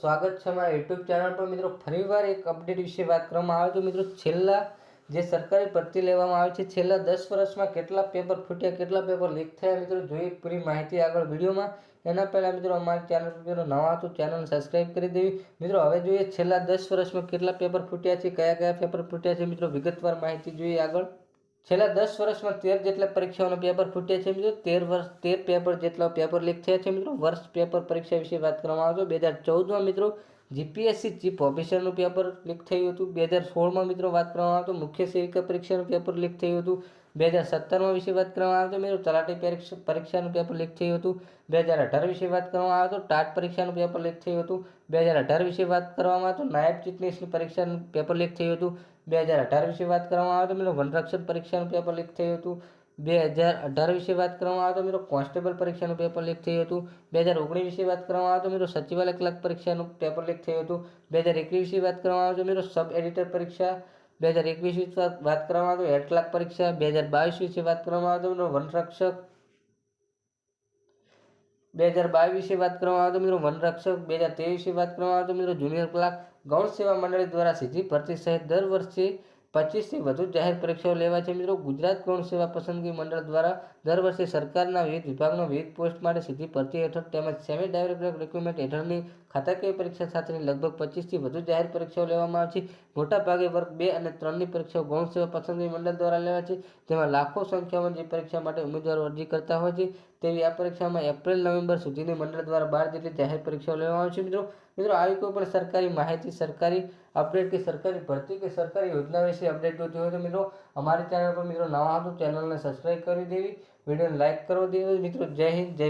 સ્વાગત છે અમારા યુટ્યુબ ચેનલ પર. મિત્રો, ફરીવાર એક અપડેટ વિશે વાત કરવામાં આવે તો મિત્રો, છેલ્લા જે સરકારી ભરતી લેવામાં આવે છે, છેલ્લા દસ વર્ષમાં કેટલા પેપર ફૂટ્યા, કેટલા પેપર લીક થયા મિત્રો, જોઈએ પૂરી માહિતી આગળ વિડીયોમાં. એના પહેલાં મિત્રો, અમારી ચેનલ પર મિત્રો નવા હતું ચેનલ સબસ્ક્રાઈબ કરી દેવી. મિત્રો, હવે જોઈએ છેલ્લા દસ વર્ષમાં કેટલા પેપર ફૂટ્યા છે, કયા કયા પેપર ફૂટ્યા છે, મિત્રો, વિગતવાર માહિતી જોઈએ આગળ. છેલ્લા દસ વર્ષમાં તેર જેટલા પરીક્ષાઓના પેપર ફૂટ્યા છે મિત્રો. તેર વર્ષ, તેર પેપર જેટલા પેપર લીક થયા છે મિત્રો. વર્ષ પેપર પરીક્ષા વિશે વાત કરવામાં આવે તો બે હજાર ચૌદમાં મિત્રો જીપીએસસી ચીફ ઓફિસરનું પેપર લીક થયું હતું, બે હજાર સોળમાં મિત્રો વાત કરવામાં આવે તો મુખ્ય સેવિકા પરીક્ષાનું પેપર લીક થયું હતું. બે હજાર સત્તરમાં વિશે વાત કરવામાં આવે તો મિત્રો તલાટી પરીક્ષા, પરીક્ષાનું પેપર લીક થયું હતું. બે હજાર અઢાર વિશે વાત કરવામાં આવે તો ટાટ પરીક્ષાનું પેપર લીક થયું હતું. બે હજાર અઢાર વિશે વાત કરવામાં આવે તો નાયબ ચીટનીસની પરીક્ષાનું પેપર લીક થયું હતું. બે હજાર અઢાર વિશે વાત કરવામાં આવે તો મિત્રો વનરક્ષક પરીક્ષાનું પેપર લીક થયું હતું. બે હજાર અઢાર વિશે વાત કરવામાં આવે તો મિત્રો કોન્સ્ટેબલ પરીક્ષાનું પેપર લીક થયું હતું. બે હજાર ઓગણીસ વિશે વાત કરવામાં આવે તો મિત્રો સચિવાલય ક્લર્ક પરીક્ષાનું પેપર લીક થયું હતું. બે હજાર એકવીસ વિશે વાત કરવામાં આવે તો મિત્રો સબ એડિટર પરીક્ષા. બે હજાર એકવીસ વિશે વાત કરવામાં આવે તો હેડ ક્લાર્ક પરીક્ષા. બે હજાર બાવીસ વિશે વાત કરવામાં આવે તો મિત્રો વનરક્ષક બે હજાર બાવીસ વિશે વાત કરવામાં આવે તો મિત્રો વનરક્ષક બે હજાર ત્રેવીસ વિશે વાત કરવામાં આવે તો મિત્રો જુનિયર ક્લાર્ક. ગૌણ સેવા મંડળી દ્વારા સીધી ભરતી સહિત દર વર્ષે પચીસથી વધુ જાહેર પરીક્ષાઓ લેવાય છે મિત્રો. ગુજરાત ગૌણ સેવા પસંદગી મંડળ દ્વારા દર વર્ષે સરકારના વિવિધ વિભાગનો વિવિધ પોસ્ટ માટે સીધી ભરતી હેઠળ તેમજ સેમી ડાયરેક્ટ રિક્રુટમેન્ટ હેઠળની ખાતાકીય પરીક્ષા સાથેની લગભગ પચીસથી વધુ જાહેર પરીક્ષાઓ લેવામાં આવે છે. મોટાભાગે વર્ગ બે અને ત્રણની પરીક્ષાઓ ગૌણ સેવા પસંદગી મંડળ દ્વારા લેવાય છે, જેમાં લાખો સંખ્યામાં જે પરીક્ષા માટે ઉમેદવારો અરજી કરતા હોય છે. તેવી આ પરીક્ષામાં એપ્રિલ, નવેમ્બર સુધીની મંડળ દ્વારા બાર જેટલી જાહેર પરીક્ષાઓ લેવામાં આવે છે મિત્રો. મિત્રો આવી કોઈ પણ સરકારી માહિતી, સરકારી અપડેટ કે સરકારી ભરતી કે સરકારી યોજના વિશે અપડેટ જોતી હોય તો મિત્રો, અમારી ચેનલ પર મિત્રો નવા હતું ચેનલને સબસ્ક્રાઈબ કરી દેવી. વિડીયોને લાઇક કરો દેવી મિત્રો, જય હિન્દ, જય